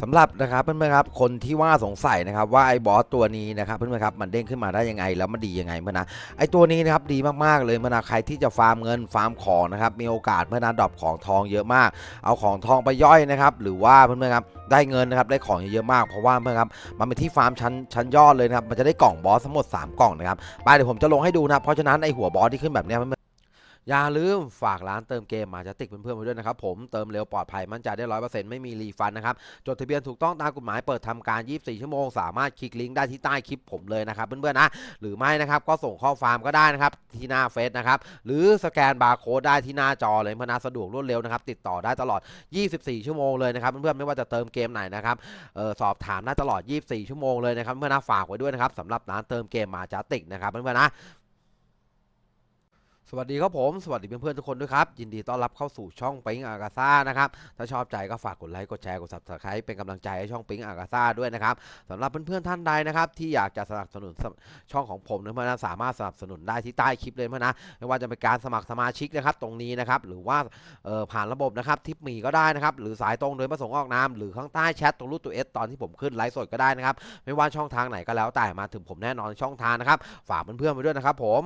สำหรับนะครับเพื่อนๆครับคนที่ว่าสงสัยนะครับว่าไอ้บอสตัวนี้นะครับเพื่อนๆครับมันเด้งขึ้นมาได้ยังไงแล้วมันดียังไงเพื่อนนะไอ้ตัวนี้นะครับดีมากๆเลยเพื่อนนะใครที่จะฟาร์มเงินฟาร์มของนะครับมีโอกาสเพื่อนนะดรอปของทองเยอะมาก เอาของทองไปย่อยนะครับหรือว่าเพื่อนๆครับได้เงินนะครับได้ของเยอะมากเพราะว่าเพื่อนครับมันเป็นที่ฟาร์มชั้นชั้นยอดเลยนะครับมันจะได้กล่องบอสทั้งหมดสามกล่องนะครับไปเดี๋ยวผมจะลงให้ดูนะเพราะฉะนั้นไอ้หัวบอสที่ขึ้นแบบนี้เพื่อน อย่าลืมฝากร้านเติมเกมมาจะติกเพื่อนๆไว้ด้วยนะครับผมเติมเร็วปลอดภัยมั่นใจได้ร้อยเปอร์เซ็นต์ไม่มีรีฟันนะครับ จดทะเบียนถูกต้องตามกฎหมายเปิดทำการ 24 ชั่วโมง สามารถคลิกลิงก์ได้ที่ใต้คลิปผมเลยนะครับเพื่อนๆนะหรือไม่นะครับก็ส่งข้อความก็ได้นะครับที่หน้าเฟซนะครับหรือสแกนบาร์โค้ดได้ที่หน้าจอเลยพนนะสะดวกรวดเร็วนะครับติดต่อได้ตลอด 24 ชั่วโมงเลยนะครับเพื่อนๆไม่ว่าจะเติมเกมไหนนะครับออสอบถามได้ตลอด 24 ชั่วโมงเลยนะครับเพื่อนๆนะฝากไว้ด้วยนะครับสำหรับร้านเติมเกมมาจาติกนะครับเพื่อนๆนะ สวัสดีครับผม สวัสดีเพื่อนๆทุกคนด้วยครับ ยินดีต้อนรับเข้าสู่ช่องปิงอากาซ่านะครับ ถ้าชอบใจก็ฝากกดไลค์ กดแชร์ กด subscribe เป็นกำลังใจให้ช่องปิงอากาซ่าด้วยนะครับสำหรับเพื่อนๆท่านใดนะครับ ที่อยากจะสนับสนุนช่องของผมนะเพื่อนสามารถสนับสนุนได้ที่ใต้คลิปเลยเพื่อนนะ ไม่ว่าจะเป็นการสมัครสมาชิกนะครับตรงนี้นะครับ หรือว่าผ่านระบบนะครับทิปมีก็ได้นะครับ หรือสายตรงโดยประสงค์ออกนามหรือข้างใต้แชทตรงรูปตัวเอสตอนที่ผมขึ้นไลฟ์สดก็ได้นะครับ ไม่ว่าช่องทางไหนก็แล้วแต่มาถึงผมแน่นอนช่องทางนะครับ ฝากเพื่อนๆไว้ด้วยนะครับผม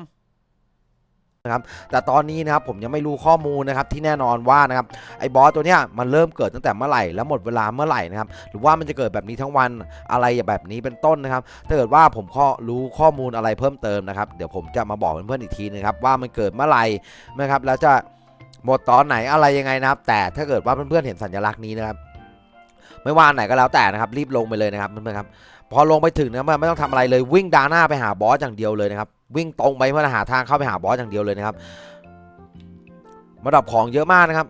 นะครับแต่ตอนนี้นะครับผมยังไม่รู้ข้อมูลนะครับที่แน่นอนว่านะครับไอ้บอสตัวเนี้ยมันเริ่มเกิดตั้งแต่เมื่อไหร่แล้วหมดเวลาเมื่อไหร่นะครับหรือว่ามันจะเกิดแบบนี้ทั้งวันอะไรแบบนี้เป็นต้นนะครับถ้าเกิดว่าผมข้อรู้ข้อมูลอะไรเพิ่มเติมนะครับเดี๋ยวผมจะมาบอกเพื่อนๆอีกทีนะครับว่ามันเกิดเมื่อไหร่นะครับแล้วจะหมดตอนไหนอะไรยังไงนะครับ แต่ถ้าเกิดว่าเพื่อนๆเห็นสัญลักษณ์นี้นะครับไม่ว่าไหนก็แล้วแต่นะครับรีบลงไปเลยนะครับเพื่อนๆครับพอลงไปถึงนะมันไม่ต้องทำอะไรเลยวิ่งดาหน้าไปหาบอสอย่างเดียวเลยนะครับ วิ่งตรงไปเพื่อหาทางเข้าไปหาบอสอย่างเดียวเลยนะครับมาดับของเยอะมากนะครับ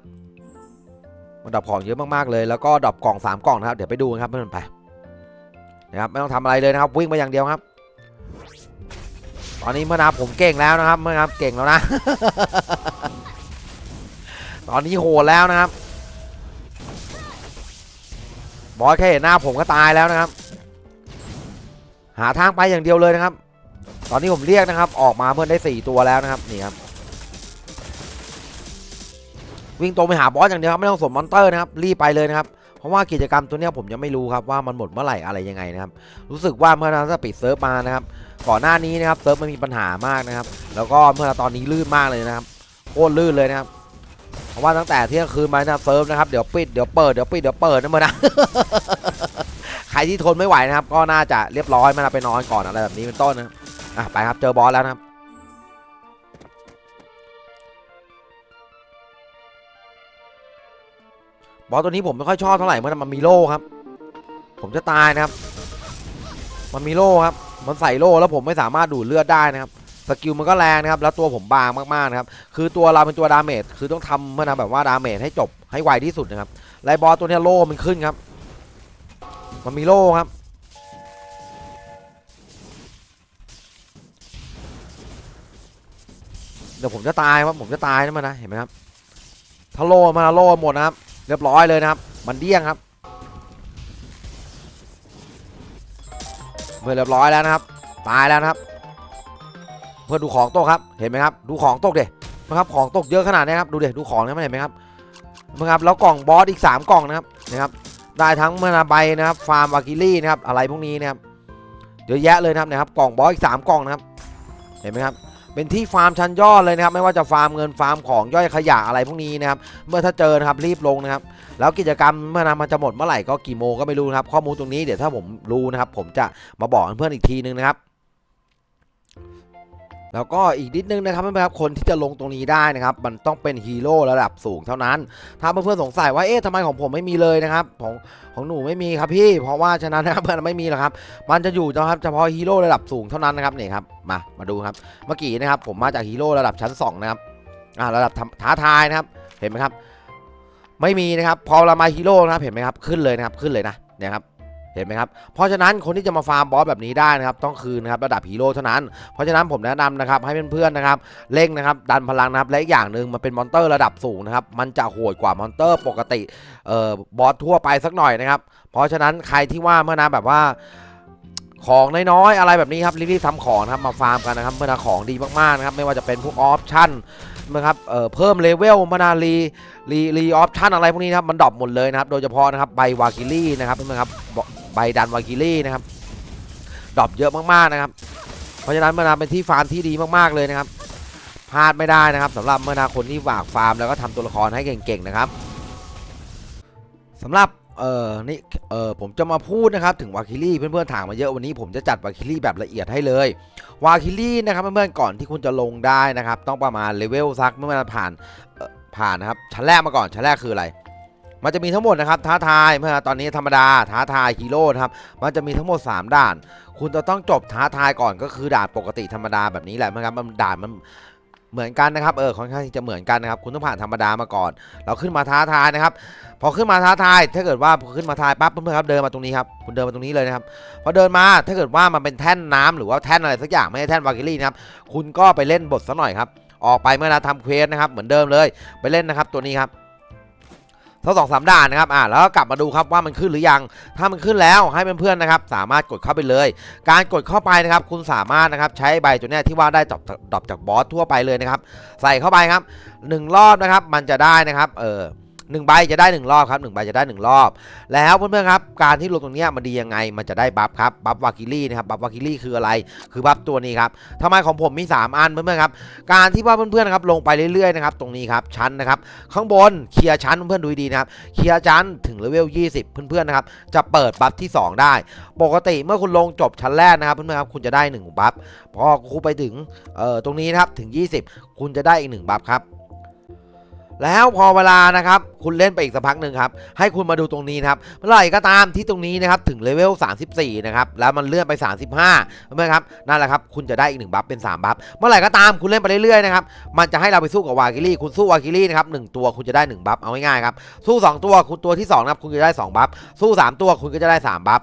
มาดับของเยอะมากๆเลย แล้วก็ดับกล่องสามกล่องนะครับเดี๋ยวไปดูกันครับเพื่อนๆไปนะครับไม่ต้องทำอะไรเลยนะครับ วิ่งไปอย่างเดียวครับ ตอนนี้เมื่อนาผมเก่งแล้วนะครับเมื่อนาเก่งแล้วนะ ตอนนี้โหดแล้วนะครับบอสแค่เห็นหน้าผมก็ตายแล้วนะครับ หาทางไปอย่างเดียวเลยนะครับ ตอนนี้ผมเรียกนะครับ ออกมาเพื่อนได้ 4 ตัวแล้วนะครับนี่ครับวิ่งตรงไปหาบอสอย่างเดียวครับไม่ต้องสนมอนเตอร์นะครับรีบไปเลยนะครับเพราะว่ากิจกรรมตัวนี้ผมยังไม่รู้ครับว่ามันหมดเมื่อไหร่อะไรยังไงนะครับรู้สึกว่าเมื่อเราปิดเซิร์ฟมานะครับก่อนหน้านี้นะครับเซิร์ฟมันมีปัญหามากนะครับ แล้วก็เมื่อตอนนี้ลื่นมากเลยนะครับโคตรลื่นเลยนะครับเพราะว่าตั้งแต่เที่ยงคืนมานะเซิร์ฟนะครับเดี๋ยวปิดเดี๋ยวเปิดเดี๋ยวปิดเดี๋ยวเปิดนะเมื่อนะใครที่ทนไม่ไหวนะครับ ก็น่าจะเรียบร้อยมาไปนอนก่อนอะไรแบบนี้เป็นต้นนะครับ อะไปครับเจอบอสแล้วนะครับบอสตัวนี้ผมไม่ค่อยชอบเท่าไหร่เมื่อมันมีโล่ครับ ผมจะตายนะครับ มันมีโล่ครับ มันใส่โล่แล้วผมไม่สามารถดูดเลือดได้นะครับสกิลมันก็แรงนะครับ แล้วตัวผมบางมากๆนะครับคือตัวเราเป็นตัวดาเมจคือต้องทำเมื่อนะแบบว่าดาเมจให้จบให้ไวที่สุดนะครับไลบอสตัวนี้โล่มันขึ้นครับ มันมีโล่ครับ ดี๋ยวผมจะตายครับผมจะตายนะมันนะเห็นไหมครับถ้าโล่มาโล่หมดนะครับ เรียบร้อยเลยนะครับ มันเดี้ยงครับเมื่อเรียบร้อยแล้วนะครับ ตายแล้วนะครับ เพื่อดูของตกครับเห็นไหมครับ ดูของตกเด็นะครับของตกเยอะขนาดนี้ครับดูเด็ดูของนี่มันเห็นไหมครับนะครับแล้วกล่องบอสอีก 3 กล่องนะครับนะครับ ได้ทั้งมื่อนาใบนะครับฟาร์มวากิลี่นะครับอะไรพวกนี้นะครับเยอะแยะเลยนะครับนะครับกล่องบอสอีก 3 กล่องนะครับ เห็นไหมครับ เป็นที่ฟาร์มชั้นยอดเลยนะครับ ไม่ว่าจะฟาร์มเงินฟาร์มของย่อยขยะอะไรพวกนี้นะครับ เมื่อถ้าเจอนะครับรีบลงนะครับ แล้วกิจกรรมเมื่อนะมันจะหมดเมื่อไหร่ก็กี่โมงก็ไม่รู้นะครับ ข้อมูลตรงนี้เดี๋ยวถ้าผมรู้นะครับ ผมจะมาบอกเพื่อนอีกทีนึงนะครับ แล้วก็อีกนิดนึงนะครับเพื่อนๆครับคนที่จะลงตรงนี้ได้นะครับ มันต้องเป็นฮีโร่ระดับสูงเท่านั้น ถ้าเพื่อนๆสงสัยว่าเอ๊ะทำไมของผมไม่มีเลยนะครับของของหนูไม่มีครับพี่ เพราะว่าฉะนั้นนะครับเพื่อนไม่มีหรอกครับ มันจะอยู่นะครับเฉพาะฮีโร่ระดับสูงเท่านั้นนะครับนี่ครับมามาดูครับเมื่อกี้นะครับผมมาจากฮีโร่ระดับชั้น2นะครับอ่าระดับท้าทายนะครับเห็นไหมครับ ไม่มีนะครับพอเรามาฮีโร่นะครับเห็นไหมครับขึ้นเลยนะครับขึ้นเลยนะเนี่ยครับ เห็นไหมครับ เพราะฉะนั้นคนที่จะมาฟาร์มบอสแบบนี้ได้นะครับต้องคืนนะครับระดับฮีโร่เท่านั้น เพราะฉะนั้นผมแนะนำนะครับให้เพื่อนๆนะครับเร่งนะครับดันพลังนะครับและอีกอย่างหนึ่งมันเป็นมอนเตอร์ระดับสูงนะครับมันจะโหดกว่ามอนเตอร์ปกติเอ่อบอสทั่วไปสักหน่อยนะครับ เพราะฉะนั้นใครที่ว่าเมื่อนะแบบว่าของน้อยๆอะไรแบบนี้ครับรีบๆทำของนะครับมาฟาร์มกันนะครับเมื่อนะของดีมากๆนะครับไม่ว่าจะเป็นพวกออปชั่นนะครับเอ่อเพิ่มเลเวลมานารีรีรีออปชั่นอะไรพวกนี้นะครับมันดรอปหมดเลยนะครับโดยเฉพาะนะครับใบวากิลี่นะครับเพื่อนๆครับ ใบดันวากิลี่นะครับดรอปเยอะมากๆนะครับ เพราะฉะนั้นเมนาเป็นที่ฟาร์มที่ดีมากๆเลยนะครับพลาดไม่ได้นะครับสำหรับเมื่อนาคนที่ฝากฟาร์มแล้วก็ทำตัวละครให้เก่งๆนะครับสำหรับเอ่อนี่เอ่อผมจะมาพูดนะครับถึงวาคิลี่เพื่อนๆถามมาเยอะวันนี้ผมจะจัดวาคิลี่แบบละเอียดให้เลยวาคิลี่นะครับเพื่อนๆก่อนที่คุณจะลงได้นะครับ ต้องประมาณเลเวลสักเมื่อมันผ่านผ่านนะครับชั้นแรกมาก่อนชั้นแรกคืออะไร มันจะมีทั้งหมดนะครับท้าทายเมื่อตอนนี้ธรรมดาท้าทายฮีโร่นะครับมันจะมีทั้งหมด 3 ด่าน คุณจะต้องจบท้าทายก่อนก็คือด่านปกติธรรมดาแบบนี้แหละนะครับมันด่านมันเหมือนกันนะครับเออค่อนข้างที่จะเหมือนกันนะครับคุณต้องผ่านธรรมดามาก่อน เราขึ้นมาท้าทายนะครับ พอขึ้นมาท้าทาย ถ้าเกิดว่าขึ้นมาทายปั๊บเพื่อนๆครับเดินมาตรงนี้ครับคุณเดินมาตรงนี้เลยนะครับพอเดินมาถ้าเกิดว่ามันเป็นแท่นน้ำหรือว่าแท่นอะไรสักอย่างไม่ใช่แท่นวากิลี่นะครับคุณก็ไปเล่นบทซะหน่อยครับออกไปเมื่อเราทำเควสนะครับเหมือนเดิมเลยไปเล่นนะครับตัวนี้ครับ ทั้งสองสามด่านนะครับอ่าแล้วก็กลับมาดูครับว่ามันขึ้นหรือยัง ถ้ามันขึ้นแล้วให้เพื่อนๆนะครับ สามารถกดเข้าไปเลย การกดเข้าไปนะครับ คุณสามารถนะครับใช้ใบตัวเนี้ยที่ว่าได้ดรอปดรอปจากบอสทั่วไปเลยนะครับ ใส่เข้าไปครับหนึ่งรอบนะครับ มันจะได้นะครับ เออ หนึ่งใบจะได้หนึ่งรอบครับหนึ่งใบจะได้หนึ่งรอบ แล้วเพื่อนๆครับการที่ลงตรงนี้มันดียังไงมันจะได้บัฟครับบัฟวากิลี่นะครับบัฟวากิลี่คืออะไร คือบัฟตัวนี้ครับทำไมของผมมี 3 อันเพื่อนๆครับการที่ว่าเพื่อนๆนะครับลงไปเรื่อยๆนะครับตรงนี้ครับชั้นนะครับข้างบนเคลียร์ชั้นเพื่อนๆดูดีนะครับเคลียร์ชั้นถึงเลเวล20 เพื่อนๆนะครับจะเปิดบัฟที่ 2 ได้ ปกติเมื่อคุณลงจบชั้นแรกนะครับเพื่อนๆครับคุณจะได้1บัฟพอคุณไปถึงเอ่อตรงนี้นะครับถึง 20 คุณจะได้อีก1บัฟครับ แล้วพอเวลานะครับ คุณเล่นไปอีกสักพักหนึ่งครับ ให้คุณมาดูตรงนี้นะครับเมื่อไหร่ก็ตามที่ตรงนี้นะครับ ถึงเลเวล 34 นะครับ แล้วมันเลื่อนไป 35เพื่อนๆครับ นั่นแหละครับ คุณจะได้อีก 1 บัฟเป็น 3 บัฟ เมื่อไหร่ก็ตามคุณเล่นไปเรื่อยๆนะครับ มันจะให้เราไปสู้กับวากิลี่ คุณสู้วากิลี่นะครับหนึ่งตัวคุณจะได้ 1 บัฟ เอาง่ายๆครับ สู้ 2 ตัว คุณตัวที่2นะครับ คุณจะได้ 2 บัฟ สู้ 3 ตัว คุณก็จะได้ 3 บัฟ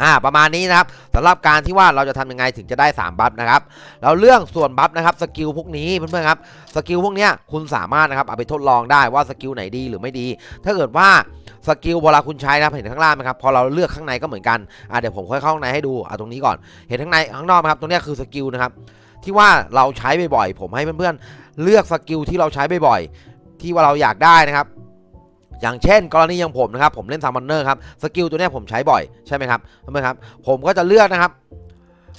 อ่าประมาณนี้นะครับสำหรับการที่ว่าเราจะทำยังไงถึงจะได้ 3 บัฟนะครับแล้วเรื่องส่วนบัฟนะครับสกิลพวกนี้เพื่อนๆครับสกิลพวกเนี้ยคุณสามารถนะครับเอาไปทดลองได้ว่าสกิลไหนดีหรือไม่ดี ถ้าเกิดว่าสกิลเวลาคุณใช้นะเห็นข้างล่างไหมครับพอเราเลือกข้างในก็เหมือนกันอะเดี๋ยวผมค่อยเข้าข้างในให้ดูอะตรงนี้ก่อนเห็นข้างในข้างนอกไหมครับตรงเนี้ยคือสกิลนะครับที่ว่าเราใช้บ่อยๆผมให้เพื่อนๆเลือกสกิลที่เราใช้บ่อยๆที่ว่าเราอยากได้นะครับ อย่างเช่น กรณีอย่างผมนะครับผมเล่นซัมมอนเนอร์ครับสกิลตัวนี้ผมใช้บ่อยใช่ไหมครับใช่ไหมครับผมก็จะเลือกนะครับ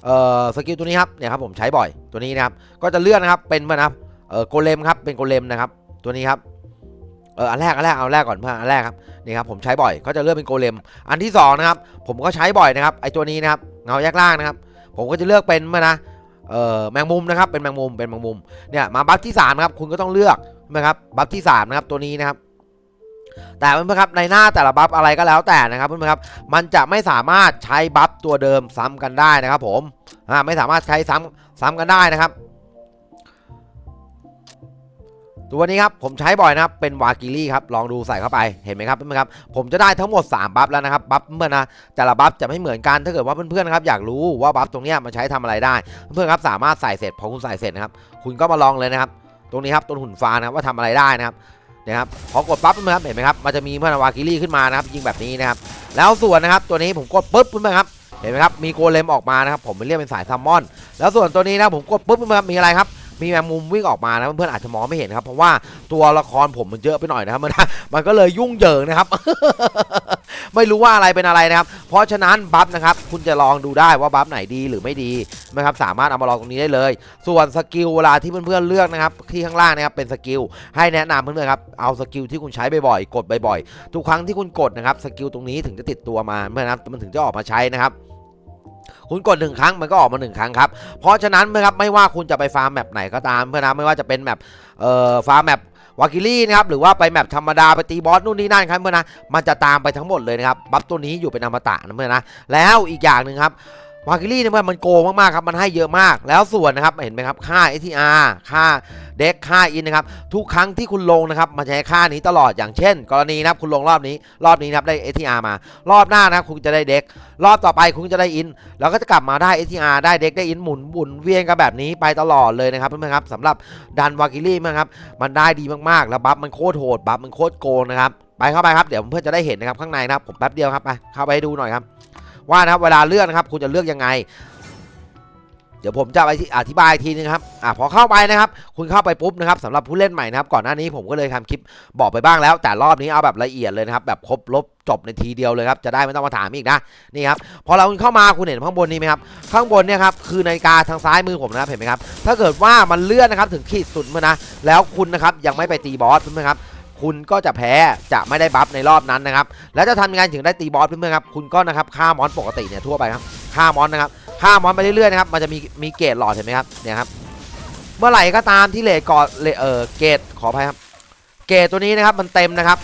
เอ่อสกิลตัวนี้ครับเนี่ยครับผมใช้บ่อยตัวนี้นะครับก็จะเลือกนะครับเป็นนะครับเออโกเลมครับเป็นโกเลมนะครับตัวนี้ครับเอออันแรกอันแรกเอาแรกก่อนเพื่อนอันแรกครับนี่ครับผมใช้บ่อยก็จะเลือกเป็นโกเลม อันที่สองนะครับผมก็ใช้บ่อยนะครับไอตัวนี้นะครับเงาแยกล่างนะครับ ผมก็จะเลือกเป็นนะเออแมงมุมนะครับเป็นแมงมุมเป็นแมงมุมเนี่ยมาบัฟที่สามครับคุณก็ต้องเลือกนะครับบัฟที่สามนะครับตัวนี้นะครับ แต่เพื่อนๆครับในหน้าแต่ละบัฟอะไรก็แล้วแต่นะครับเพื่อนๆครับมันจะไม่สามารถใช้บัฟตัวเดิมซ้ำกันได้นะครับ ผมอ่าไม่สามารถใช้ซ้ำซ้ำกันได้นะครับ ตัวนี้ครับผมใช้บ่อยนะครับเป็นวากิลี่ครับลองดูใส่เข้าไปเห็นไหมครับเพื่อนๆครับผมจะได้ทั้งหมด 3 บัฟแล้วนะครับบัฟเมื่อนะแต่ละบัฟจะไม่เหมือนกันถ้าเกิดว่าเพื่อนๆนครับอยากรู้ว่าบัฟตรงนี้มันใช้ทำอะไรได้ เพื่อนๆครับสามารถใส่เสร็จพอคุณใส่เสร็จนะครับคุณก็มาลองเลยนะครับ ตรงนี้ครับตัวหุ่นฟ้านะครับว่าทำอะไรได้นะครับ นะครับพอกดปั๊บนะครับเห็นไหมครับมันจะมีพนาวากิลี่ขึ้นมานะครับยิงแบบนี้นะครับแล้วส่วนนะครับตัวนี้ผมกดปุ๊บขึ้นมาครับเห็นไหมครับมีโกเลมออกมานะครับผมเรียกเป็นสายซัมมอน แล้วส่วนตัวนี้นะผมกดปุ๊บขึ้นมาครับมีอะไรครับ มีแมงมุมวิ่งออกมานะเพื่อนๆอาจจะมองไม่เห็นครับ เพราะว่าตัวละครผมมันเยอะไปหน่อยนะครับมันมันก็เลยยุ่งเหยิงนะครับ ไม่รู้ว่าอะไรเป็นอะไรนะครับ เพราะฉะนั้นบัฟนะครับคุณจะลองดูได้ว่าบัฟไหนดีหรือไม่ดีนะครับสามารถเอามาลองตรงนี้ได้เลย ส่วนสกิลเวลาที่เพื่อนๆเลือกนะครับที่ข้างล่างนะครับเป็นสกิลให้แนะนำเพื่อนๆครับเอาสกิลที่คุณใช้บ่อยๆกดบ่อยๆทุกครั้งที่คุณกดนะครับสกิลตรงนี้ถึงจะติดตัวมาเมื่อนั้นมันถึงจะออกมาใช้นะครับ คุณกดหนึ่งครั้งมันก็ออกมาหนึ่งครั้งครับเพราะฉะนั้นนะครับไม่ว่าคุณจะไปฟาร์มแมปไหนก็ตามเพื่อนนะไม่ว่าจะเป็นแมปเอ่อฟาร์มแมปวากิลี่นะครับหรือว่าไปแมปธรรมดาไปตีบอสนู่นนี่นั่นครับเพื่อนนะมันจะตามไปทั้งหมดเลยนะครับบัฟตัวนี้อยู่เป็นอมตะนะเพื่อนนะแล้วอีกอย่างหนึ่งครับ วากิลี่เนี่ยเพื่อนมันโกงมากๆครับมันให้เยอะมาก แล้วส่วนนะครับเห็นไหมครับค่า ATR ค่าเด็กค่าอินนะครับทุกครั้งที่คุณลงนะครับมันจะให้ค่านี้ตลอดอย่างเช่น กรณีนะครับคุณลงรอบนี้ รอบนี้นะครับได้ ATR มา รอบหน้านะครับคุณจะได้เด็กรอบต่อไปคุณจะได้อินแล้วก็จะกลับมาได้ ATR ได้เด็กได้อินหมุนหมุนเวียนกันแบบนี้ไปตลอดเลยนะครับเพื่อนๆครับสำหรับดันวากิลี่นะครับมันได้ดีมากๆ แล้วบัฟมันโคตรโหดบัฟมันโคตรโกงนะครับไปเข้าไปครับเดี๋ยวเพื่อนจะได้เห็นนะครับข้างในนะครับผมแป๊บเดียวครับไปเข้าไปดูหน่อยครับ ว่านะครับเวลาเลือกนะครับ คุณจะเลือกยังไง เดี๋ยวผมจะไปอธิบายอีกทีนึงครับอ่าพอเข้าไปนะครับ คุณเข้าไปปุ๊บนะครับสำหรับผู้เล่นใหม่นะครับ ก่อนหน้านี้ผมก็เลยทำคลิปบอกไปบ้างแล้ว แต่รอบนี้เอาแบบละเอียดเลยนะครับ แบบครบลบจบในทีเดียวเลยครับ จะได้ไม่ต้องมาถามอีกนะ นี่ครับ พอเราเข้ามาคุณเห็นข้างบนนี้ไหมครับ ข้างบนเนี่ยครับ คือนาฬิกาทางซ้ายมือผมนะครับ เห็นไหมครับ ถ้าเกิดว่ามันเลื่อนนะครับ ถึงขีดสุดมานะ แล้วคุณนะครับ ยังไม่ไปตีบอสใช่ไหมครับ คุณก็จะแพ้จะไม่ได้บัฟในรอบนั้นนะครับ แล้วจะทำยังไงถึงได้ตีบอสเพื่อนๆครับคุณก็นะครับฆ่ามอนปกติเนี่ยทั่วไปครับฆ่ามอนนะครับฆ่ามอนไปเรื่อยๆนะครับมันจะมีมีเกรดหลอดเห็นไหมครับเนี่ยครับเมื่อไหร่ก็ตามที่เลทก่อนเลเออเกรดขออภัยครับ เกรดตัวนี้นะครับมันเต็มนะครับ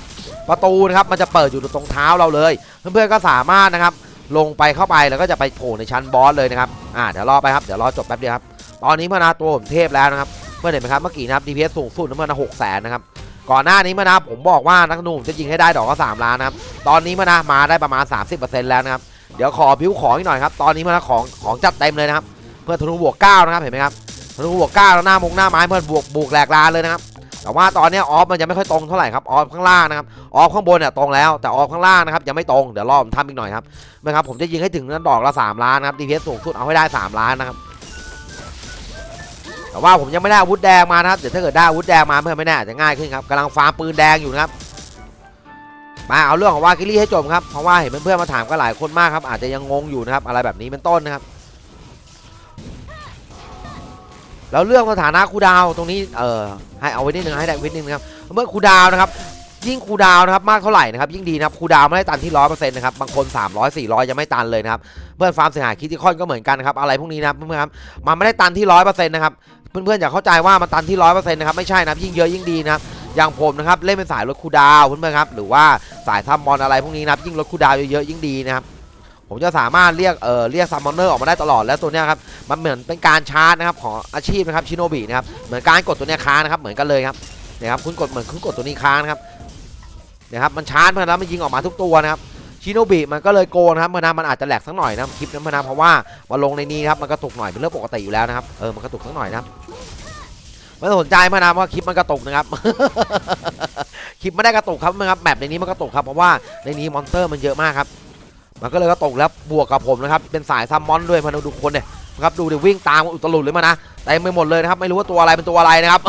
ประตูนะครับมันจะเปิดอยู่ตรงเท้าเราเลย เพื่อนๆก็สามารถนะครับลงไปเข้าไปแล้วก็จะไปโผล่ในชั้นบอสเลยนะครับอ่าเดี๋ยวรอไปครับเดี๋ยวรอจบแป๊บเดียวครับตอนนี้เมื่อนาตัวผมเทพแล้วนะครับเพื่อนเห็นไหมครับเมื่อกี้นะครับ DPS สูงสุดเมื่อนาหกแสนนะครับ ก่อนหน้านี้มื่อนาผมบอกว่านักธนูผมจะยิงให้ได้ดอกก็สามล้านนะครับตอนนี้มื่อนามาได้ประมาณ 30%แล้วนะครับเดี๋ยวขอบิวของอีกหน่อยครับตอนนี้มื่อนาของของจัดเต็มเลยนะครับเพื่อนธนูบวก9นะครับเห็นไหมครับธนูบวก9แล้วหน้ามงหน้าไม้เพื่อนบวกบวกแหลกลานเลยนะครับแต่ว่าตอนเนี้ยออฟมันยังไม่ค่อยตรงเท่าไหร่ครับออฟข้างล่างนะครับออฟข้างบนเนี่ยตรงแล้วแต่ออฟข้างล่างนะครับยังไม่ตรงเดี๋ยวรอผมทำอีกหน่อยครับนะครับผมจะยิงให้ถึงนั้นดอกละ3ล้านนะครับ DPS สูงสุดเอาให้ได้ 3 ล้านนะครับ แต่ว่าผมยังไม่ได้อาวุธแดงมานะครับเดี๋ยวถ้าเกิดได้อาวุธแดงมาเพื่อนไม่แน่อาจจะง่ายขึ้นครับกำลังฟาร์มปืนแดงอยู่นะครับมาเอาเรื่องของวากิลี่ให้จบครับเพราะว่าเห็นเพื่อนๆมาถามกันหลายคนมากครับอาจจะยังงงอยู่นะครับอะไรแบบนี้เป็นต้นนะครับแล้วเรื่องสถานะครูดาวตรงนี้เออให้เอาไว้นิดนึงให้ได้ไว้นิดนึงครับเมื่อครูดาวนะครับยิ่งครูดาวนะครับมากเท่าไหร่นะครับยิ่งดีนะครับครูดาวไม่ได้ตันที่ร้อยเปอร์เซ็นต์นะครับบางคน300 400ยังไม่ตันเลยนะครับเพื่อนฟาร์มเสียหายคิติคอนก็เหมือนกันนะครับอะไรพวกนี้นะครับเพื่อนๆครับมันไม่ได้ตันที่ร้อยเปอร์เซ็นต์นะครับ เพื่อนๆอย่าเข้าใจว่ามันตันที่ร้อยเปอร์เซ็นต์นะครับไม่ใช่นับยิ่งเยอะยิ่งดีนะครับอย่างผมนะครับเล่นเป็นสายรถคูดาวเพื่อนๆครับหรือว่าสายซัมมอนอะไรพวกนี้นะครับยิ่งรถคูดาวเยอะๆยิ่งดีนะครับผมจะสามารถเรียกเอ่อเรียกซัมมอนเนอร์ออกมาได้ตลอดแล้วตัวเนี้ยครับมันเหมือนเป็นการชาร์จนะครับของอาชีพนะครับชิโนบินะครับเหมือนการกดตัวเนี้ยค้างนะครับเหมือนกันเลยครับเนี่ยครับคุณกดเหมือนคุณกดตัวนี้ค้างนะครับนะครับมันชาร์จมาแล้วมันยิงออกมาทุกตัวนะครับ ชิโนบิมันก็เลยโกนะครับมันนะมันอาจจะแหลกสักหน่อยนะคลิปนั้นมันนะเพราะว่ามาลงในนี้ครับมันกระตุกหน่อยเป็นเรื่องปกติอยู่แล้วนะครับเออมันกระตุกสักหน่อยนะครับไม่สนใจมันนะว่าคลิปมันกระตุกนะครับคลิปไม่ได้กระตุกครับนะครับแมปในนี้มันกระตุกครับเพราะว่าในนี้มอนเตอร์มันเยอะมากครับมันก็เลยกระตุกแล้วบวกกับผมนะครับเป็นสายซัมมอนด้วยมาดูคนเนี่ยครับดูเดี๋ยววิ่งตามอุตลุดเลยมานะเต็มไปหมดเลยนะครับไม่รู้ว่าตัวอะไรเป็นตัวอะไรนะครับ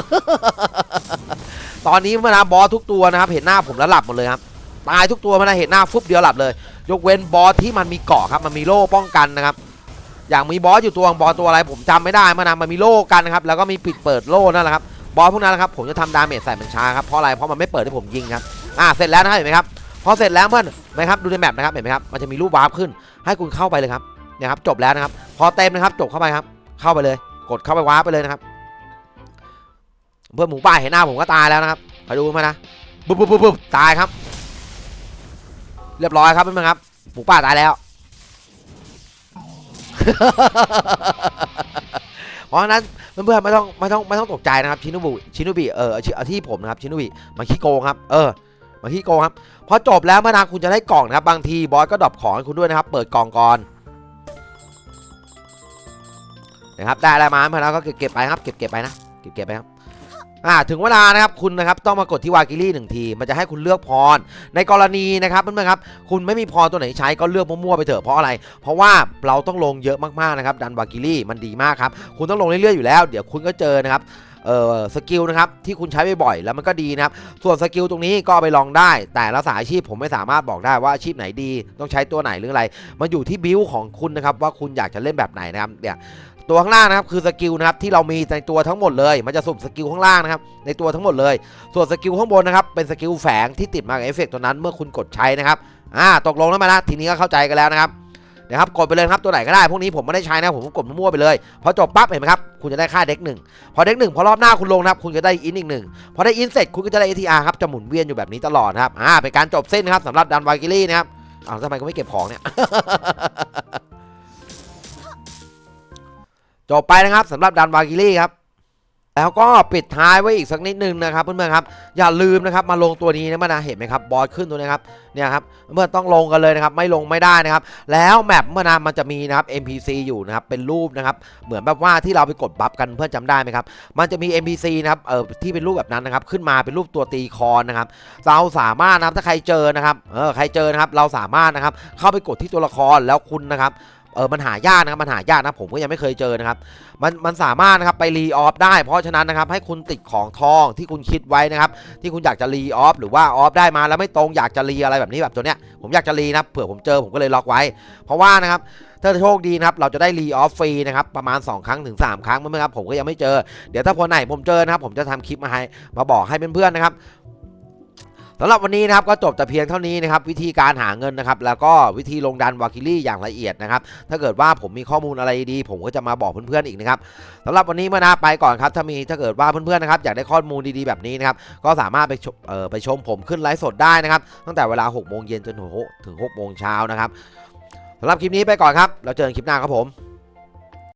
ตอนนี้มานะบอสทุกตัวนะครับ เห็นหน้าผมแล้วหลับหมดเลยครับ ตายทุกตัวมานะเห็นหน้าฟุบเดียวหลับเลย ยกเว้นบอสที่มันมีเกาะครับมันมีโล่ป้องกันนะครับอย่างมีบอสอยู่ตัวบอสตัวอะไรผมจำไม่ได้มานะมันมีโล่กันนะครับแล้วก็มีปิดเปิดโล่นั่นแหละครับบอสพวกนั้นนะครับผมจะทำดาเมจใส่มันช้าครับเพราะอะไรเพราะมันไม่เปิดให้ผมยิงครับอ่าเสร็จแล้วนะครับเห็นไหมครับพอเสร็จแล้วเพื่อนไหมครับดูในแมปนะครับเห็นไหมครับมันจะมีรูปวาร์ปขึ้น ให้คุณเข้าไปเลยครับเนี่ยครับจบแล้วนะครับ พอเต็มนะครับจบเข้าไปครับ เข้าไปเลย กดเข้าไปวาร์ปไปเลยนะครับเพื่อนหมูป่าเห็นหน้าผมก็ตายแล้วนะครับคอยดูมานะปุ๊บปุ๊บปุ๊บปุ๊บตายครับ เรียบร้อยครับเพื่อนๆครับหมูป่าตายแล้ว เพราะฉะนั้นเพื่อนๆไม่ต้องไม่ต้องไม่ต้องตกใจนะครับชินุบุชินุบิเอออาที่ผมนะครับชินุบิมันขี้โกงครับ เออมันขี้โกงครับพอจบแล้วเมื่อนะคุณจะได้กล่องนะครับ บางทีบอสก็ดรอปของให้คุณด้วยนะครับ เปิดกล่องก่อนนะครับได้อะไรมาเมื่อนะก็เก็บเก็บไปครับ เก็บเก็บไปนะเก็บเก็บไปครับ อ่าถึงเวลานะครับคุณนะครับต้องมากดที่วากิลี่หนึ่งทีมันจะให้คุณเลือกพร ในกรณีนะครับเพื่อนๆครับคุณไม่มีพรตัวไหนใช้ก็เลือกมั่วๆไปเถอะเพราะอะไร เพราะว่าเราต้องลงเยอะมากๆนะครับดันวากิลี่มันดีมากครับคุณต้องลงเรื่อยๆอยู่แล้ว เดี๋ยวคุณก็เจอนะครับเอ่อสกิลนะครับที่คุณใช้บ่อยๆแล้วมันก็ดีนะครับส่วนสกิลตรงนี้ก็ไปลองได้ แต่ละสายอาชีพผมไม่สามารถบอกได้ว่าอาชีพไหนดี ต้องใช้ตัวไหนหรืออะไร มันอยู่ที่บิวของคุณนะครับว่าคุณอยากจะเล่นแบบไหนนะครับเนี่ย ตัวข้างล่างนะครับคือสกิลนะครับที่เรามีในตัวทั้งหมดเลย มันจะสุ่มสกิลข้างล่างนะครับในตัวทั้งหมดเลย ส่วนสกิลข้างบนนะครับเป็นสกิลแฝงที่ติดมากับเอฟเฟกต์ตัวนั้นเมื่อคุณกดใช้นะครับอ่าตกลงแล้วมานะทีนี้ก็เข้าใจกันแล้วนะครับนะครับกดไปเลยครับตัวไหนก็ได้พวกนี้ผมไม่ได้ใช้นะผมกดมั่วไปเลยพอจบปั๊บเห็นไหมครับคุณจะได้ค่าเด็กหนึ่งพอเด็กหนึ่งพอรอบหน้าคุณลงนะครับคุณจะได้อินอีกหนึ่งพอได้อินเสร็จคุณก็จะได้ ATR ครับจะหมุนเวียนอยู่แบบนี้ตลอดนะครับอ่าเป็นการจบเส้นนะครับสำหรับดันวากิลี่นะครับอ้าวทำไมก็ไม่เก็บของเนี่ย จบไปนะครับสำหรับดันวากิลี่ครับแล้วก็ปิดท้ายไว้อีกสักนิดนึงนะครับเพื่อนๆครับอย่าลืมนะครับมาลงตัวนี้นะมันนะเห็นไหมครับบอสขึ้นตัวนี้ครับเนี่ยครับเมื่อต้องลงกันเลยนะครับไม่ลงไม่ได้นะครับแล้วแมปเมื่อนะมันจะมีนะครับ NPC อยู่นะครับเป็นรูปนะครับเหมือนแบบว่าที่เราไปกดบัฟกันเพื่อนจำได้ไหมครับมันจะมี NPC นะครับเออที่เป็นรูปแบบนั้นนะครับขึ้นมาเป็นรูปตัวตีคอนนะครับเราสามารถนะครับถ้าใครเจอนะครับเออใครเจอนะครับเราสามารถนะครับเข้าไปกดที่ตัวละครแล้วคุณนะครับ เออมันหายากนะครับมันหายากนะผมก็ยังไม่เคยเจอนะครับมันมันสามารถนะครับไปรีออฟได้ เพราะฉะนั้นนะครับให้คุณติดของทองที่คุณคิดไว้นะครับ ที่คุณอยากจะรีออฟหรือว่าออฟได้มาแล้วไม่ตรงอยากจะรีอะไรแบบนี้แบบตัวเนี้ยผมอยากจะรีนะเผื่อผมเจอผมก็เลยล็อกไว้ เพราะว่านะครับถ้าโชคดีนะครับเราจะได้รีออฟฟรีนะครับประมาณ 2 ครั้งถึง 3 ครั้งเมื่อครับผมก็ยังไม่เจอ เดี๋ยวถ้าคนไหนผมเจอนะครับผมจะทำคลิปมาให้มาบอกให้เพื่อนๆนะครับ สำหรับวันนี้นะครับก็จบแต่เพียงเท่านี้นะครับวิธีการหาเงินนะครับแล้วก็วิธีลงดันวาคิลี่อย่างละเอียดนะครับถ้าเกิดว่าผมมีข้อมูลอะไรดี ผมก็จะมาบอกเพื่อนๆอีกนะครับสำหรับวันนี้เมื่อนาไปก่อนครับถ้ามีถ้าเกิดว่าเพื่อนๆนะครับอยากได้ข้อมูลดีๆแบบนี้นะครับก็สามารถไปชมเอ่อไปชมผมขึ้นไลฟ์สดได้นะครับตั้งแต่เวลา6โมงเย็นจนถึง6โมงเช้านะครับสำหรับคลิปนี้ไปก่อนครับแล้วเจอกันคลิปหน้าครับผม